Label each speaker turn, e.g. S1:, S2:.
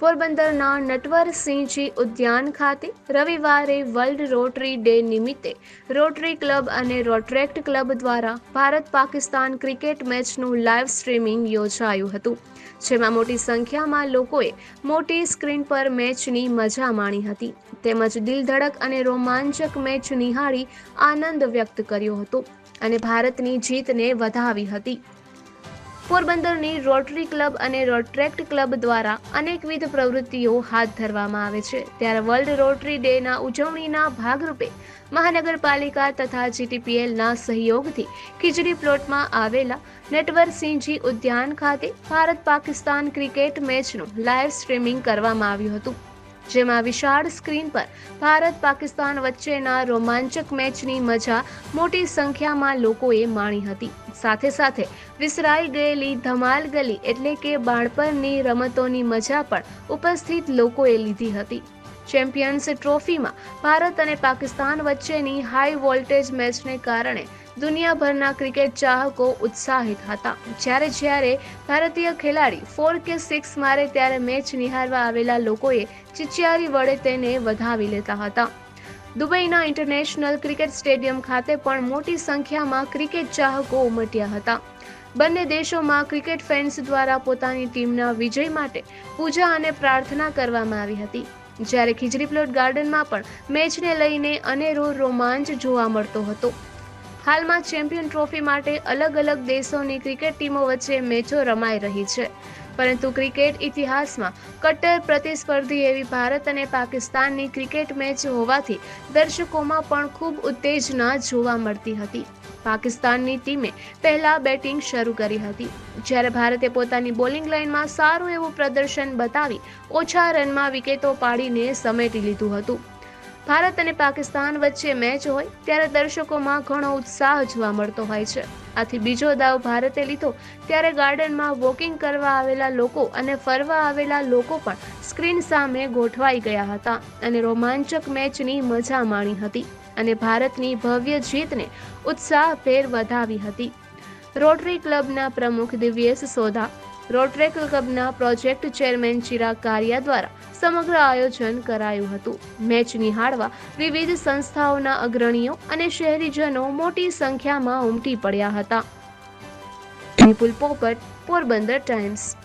S1: પોરબંદરના નટવરસિંહજી ઉદ્યાન ખાતે રવિવારે વર્લ્ડ રોટરી ડે નિમિત્તે રોટરી ક્લબ અને રોટ્રેક્ટ ક્લબ દ્વારા ભારત પાકિસ્તાન ક્રિકેટ મેચનું લાઈવ સ્ટ્રીમિંગ યોજાયું હતું, જેમાં મોટી સંખ્યામાં લોકોએ મોટી સ્ક્રીન પર મેચની મજા માણી હતી. તેમજ દિલધડક અને રોમાંચક મેચ નિહાળી આનંદ વ્યક્ત કર્યો હતો અને ભારતની જીતને વધાવી હતી. પોરબંદરની રોટરી ક્લબ અને રોટ્રેક્ટ ક્લબ દ્વારા અનેકવિધ પ્રવૃત્તિઓ હાથ ધરવામાં આવે છે. ત્યારે વર્લ્ડ રોટરી ડેના ઉજવણીના ભાગરૂપે મહાનગરપાલિકા તથા જીટીપીએલના સહયોગથી ખીજડી પ્લોટમાં આવેલા નેટવરસિંહજી ઉદ્યાન ખાતે ભારત પાકિસ્તાન ક્રિકેટ મેચનું લાઇવ સ્ટ્રીમિંગ કરવામાં આવ્યું હતું. જેમાં વિશાળ સ્ક્રીન પર ભારત પાકિસ્તાન વચ્ચેના રોમાંચક મેચની મજા મોટી સંખ્યામાં લોકોએ માણી હતી. સાથે સાથે વિસરાઈ ગયેલી ધમાલ ગલી એટલે કે બાળપણની રમતોની મજા પણ ઉપસ્થિત લોકોએ લીધી હતી. ચેમ્પિયન્સ ટ્રોફીમાં ભારત અને પાકિસ્તાન વચ્ચેની હાઈ વોલ્ટેજ મેચને કારણે દુનિયાભરના ક્રિકેટ ચાહકો ઉત્સાહિત હતા. જ્યારે જ્યારે ભારતીય ખેલાડી ફોર કે સિક્સ મારે ત્યારે મેચ નિહાળવા આવેલા લોકોએ ચિચિયારી વડે તેને વધાવી લેતા હતા. દુબઈના ઇન્ટરનેશનલ ક્રિકેટ સ્ટેડિયમ ખાતે પણ મોટી સંખ્યામાં ક્રિકેટ ચાહકો ઉમટ્યા હતા. બંને દેશોમાં ક્રિકેટ ફેન્સ દ્વારા પોતાની ટીમના વિજય માટે પૂજા અને પ્રાર્થના કરવામાં આવી હતી. જ્યારે ખીજડી પ્લોટ ગાર્ડનમાં પણ મેચને લઈને અનેરો રોમાંચ જોવા મળતો હતો. હાલમાં ચેમ્પિયન ટ્રોફી માટે અલગ અલગ દેશોની ક્રિકેટ ટીમો વચ્ચે મેચો રમાઈ રહી છે. પરંતુ ક્રિકેટ ઇતિહાસમાં કટ્ટર પ્રતિસ્પર્ધી એવી ભારત અને પાકિસ્તાનની ક્રિકેટ મેચ હોવાથી દર્શકોમાં પણ ખૂબ ઉત્તેજના જોવા મળતી હતી. પાકિસ્તાનની ટીમે પહેલા બેટિંગ શરૂ કરી હતી. જ્યારે ભારતે પોતાની બોલિંગ લાઇનમાં સારું એવું પ્રદર્શન બતાવી, ઓછા રનમાં વિકેટો પાડીને સમેટી લીધું હતું. ભારત અને પાકિસ્તાન વચ્ચે મેચ હોય ત્યારે દર્શકોમાં ઘણો ઉત્સાહ જોવા મળતો હોય છે. આથી બીજો દાવ ભારતે લીધો ત્યારે ગાર્ડનમાં વોકિંગ કરવા આવેલા લોકો અને ફરવા આવેલા લોકો પણ સ્ક્રીન સામે ગોઠવાઈ ગયા હતા અને રોમાંચક મેચની મજા માણી હતી અને ભારતની ભવ્ય જીતને ઉત્સાહભેર વધાવી હતી. રોટરી ક્લબના પ્રમુખ દિવ્યેશ સોધા રોટરી ક્લબના પ્રોજેક્ટ ચેરમેન ચિરાગ કારિયા દ્વારા સમગ્ર આયોજન કરાયું હતું. મેચ નિહાળવા વિવિધ સંસ્થાઓના અગ્રણીઓ અને શહેરીજનો મોટી સંખ્યામાં ઉમટી પડ્યા હતા. વિપુલ પોપટ, પોરબંદર ટાઈમ્સ.